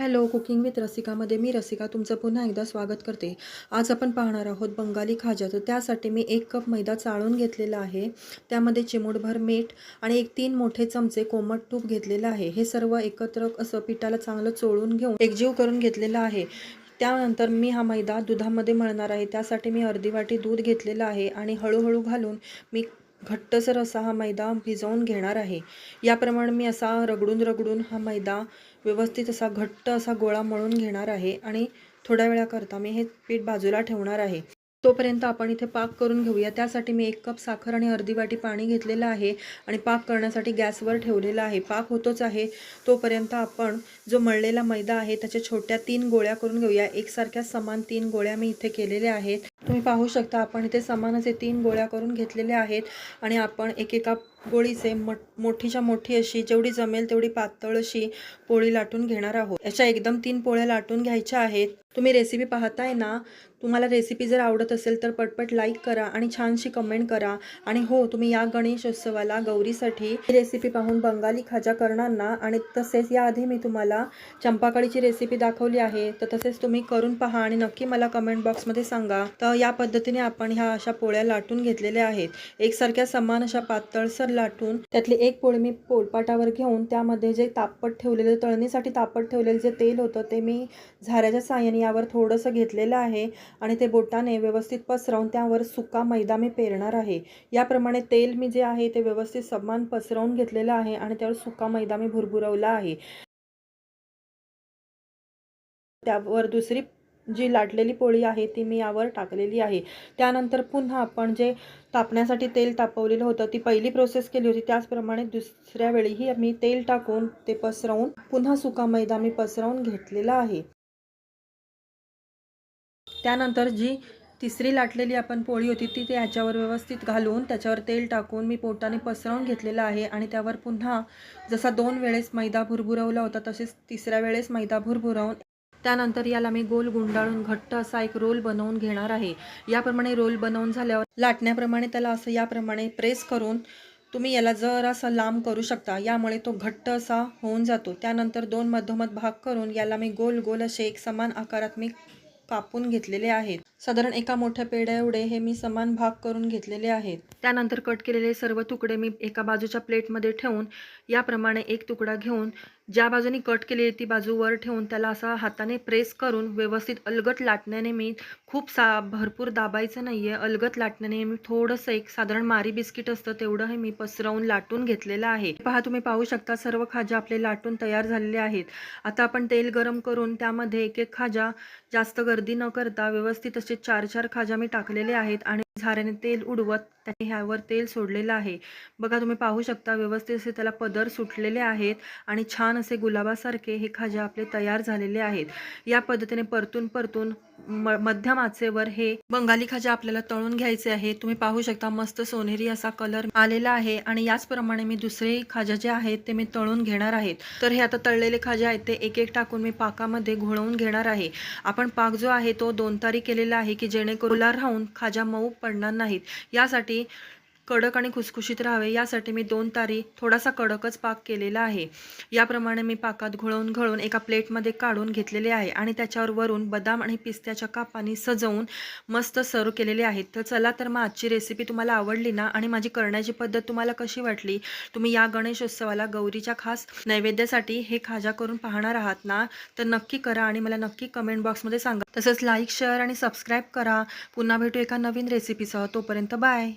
Hello cooking with रसिकामध्ये मी रसिका तुमचं पुन्हा एकदा स्वागत करते. आज आपण पाहणार आहोत बंगाली खाजा. तर त्यासाठी मी एक कप मैदा चाळून घेतलेला आहे. त्यामध्ये चिमूटभर मीठ आणि एक तीन मोठे चमचे कोमट तूप घेतलेलं आहे. हे सर्व एकत्र असं पिठाला चांगलं चोळून घेऊन एकजीव करून घेतलेलं आहे. त्यानंतर मी हा मैदा दुधामध्ये मळणार आहे. त्यासाठी मी अर्धी वाटी दूध घेतलेलं आहे आणि हळूहळू घालून मी घट्टसर असा हा मैदा भिजवून घेणार आहे. याप्रमाणे मी असा रगडून रगडून हा मैदा व्यवस्थित असा घट्ट असा गोळा मळून घेणार आहे आणि थोड्या वेळाकरता मी हे पीठ बाजूला ठेवणार आहे. तोपर्यंत आपण इथे पाक करून घेऊया. त्यासाठी मी एक कप साखर आणि अर्धी वाटी पाणी घेतलेलं आहे आणि पाक करण्यासाठी गॅसवर ठेवलेला आहे. पाक होतोच आहे. तोपर्यंत आपण जो मळलेला मैदा आहे त्याच्या छोट्या तीन गोळ्या करून घेऊया. एकसारख्या समान तीन गोळ्या मी इथे केलेल्या आहेत. तुम्ही पाहू शकता आपण इथे समान असे तीन गोळ्या करून घेतलेल्या आहेत आणि आपण एकेका गोळीचे मो मोठीच्या मोठी अशी जेवढी जमेल तेवढी पातळ अशी पोळी लाटून घेणार आहोत. याच्या एकदम तीन पोळ्या लाटून घ्यायच्या आहेत. तुम्ही रेसिपी पाहताय ना तुम्हाला रेसिपी जर आवडत असेल तर पटपट लाईक करा आणि छानशी कमेंट करा. आणि हो तुम्ही या गणेशोत्सवाला गौरीसाठी ही रेसिपी पाहून बंगाली खाजा करणार ना आणि तसेच याआधी मी तुम्हाला चंपाकळीची रेसिपी दाखवली आहे तर तसेच तुम्ही करून पहा आणि नक्की मला कमेंट बॉक्समध्ये सांगा. तर या पद्धतीने आपण ह्या अशा पोळ्या लाटून घेतलेल्या आहेत. एकसारख्या समान अशा पातळसर लाटून त्यातली एक पोळी मी पोलपाटावर घेऊन त्यामध्ये जे तापट ठेवलेलं तळणीसाठी तापट ठेवलेलं जे तेल होतं ते मी झाऱ्याच्या साहाय्याने त्यावर थोडंसं घेतलेलं आहे आणि ते बोटाने व्यवस्थित पसरवून त्यावर सुका मैदा मी पेरणार आहे. याप्रमाणे तेल मी जे आहे ते व्यवस्थित समान पसरवून घेतलेलं आहे आणि त्यावर सुका मैदा मी भुरभुरवला आहे. त्यावर दुसरी जी लाटलेली पोळी आहे ती मी यावर टाकलेली आहे. त्यानंतर पुन्हा आपण जे तापण्यासाठी तेल तापवलेलं होतं ती पहिली प्रोसेस केली होती. त्याचप्रमाणे दुसऱ्या वेळीही मी तेल टाकून ते पसरवून पुन्हा सुका मैदा मी पसरवून घेतलेला आहे. त्यानंतर जी तिसरी लाटलेली आपण पोळी होती ती ते ह्याच्यावर व्यवस्थित घालून त्याच्यावर तेल टाकून मी पोटाने पसरवून घेतलेलं आहे. आणि त्यावर पुन्हा जसा दोन वेळेस मैदा भुरभुरवला होता तसेच तिसऱ्या वेळेस मैदा भुरभुरवून त्यानंतर याला मी गोल गुंडाळून घट्ट असा एक रोल बनवून घेणार आहे. याप्रमाणे रोल बनवून झाल्यावर लाटण्याप्रमाणे त्याला असं याप्रमाणे प्रेस करून तुम्ही याला जरासा लांब करू शकता. यामुळे तो घट्ट असा होऊन जातो. त्यानंतर दोन मधोमध भाग करून याला मी गोल गोल असे एक समान आकारात मी कापून घेतलेले आहेत. साधारण एका मोठ्या पेढ्या एवढे हे मी समान भाग करून घेतलेले आहेत. त्यानंतर कट केलेले सर्व तुकडे मी एका बाजूच्या प्लेटमध्ये ठेवून याप्रमाणे एक तुकडा घेऊन ज्या बाजूने कट केली आहे ती बाजू वर ठेवून त्याला असा हाताने प्रेस करून व्यवस्थित अलगट लाटण्याने मी खूप सा भरपूर दाबायचं नाही आहे अलगत लाटण्याने मी थोडंसं एक साधारण मारी बिस्किट असतं तेवढं हे मी पसरवून लाटून घेतलेलं आहे. पहा तुम्ही पाहू शकता सर्व खाजा आपले लाटून तयार झालेले आहेत. आता आपण तेल गरम करून त्यामध्ये एक एक खाजा जास्त गर्दी न करता व्यवस्थित असे चार चार खाजा मी टाकलेले आहेत आणि झाऱ्याने तेल उडवत त्याने ह्यावर तेल सोडलेलं आहे. बघा तुम्ही पाहू शकता व्यवस्थित असे त्याला पदर सुटलेले आहेत आणि छान असे गुलाबासारखे हे खाजा आपले तयार झालेले आहेत. या पद्धतीने परतून परतून म मध्यम आचेवर हे बंगाली खाजा आपल्याला तळून घ्यायचे आहे तुम्ही पाहू शकता मस्त सोनेरी असा कलर आलेला आहे आणि याचप्रमाणे मी दुसरे खाजा जे आहेत ते मी तळून घेणार आहेत. तर हे आता तळलेले खाजे आहेत ते एक एक टाकून मी पाकामध्ये घोळवून घेणार आहे. आपण पाक जो आहे तो दोन तारी केलेला आहे की जेणेकरून राहून खाजा मऊ पडणार नाहीत. यासाठी कडक आणि खुसखुशीत राहावे यासाठी मी दोन तारी थोडासा कडकच पाक केलेला आहे. याप्रमाणे मी पाकात घोळवून घळून एका प्लेटमध्ये काढून घेतलेले आहे आणि त्याच्यावर वरून बदाम आणि पिस्त्याच्या कापाने सजवून मस्त सर्व केलेले आहेत तर चला तर मग आजची रेसिपी तुम्हाला आवडली ना आणि माझी करण्याची पद्धत तुम्हाला कशी वाटली तुम्ही या गणेशोत्सवाला गौरीच्या खास नैवेद्यासाठी हे खाजा करून पाहणार आहात ना? तर नक्की करा आणि मला नक्की कमेंट बॉक्समध्ये सांगा. तसंच लाईक शेअर आणि सबस्क्राईब करा. पुन्हा भेटू एका नवीन रेसिपीसह तोपर्यंत बाय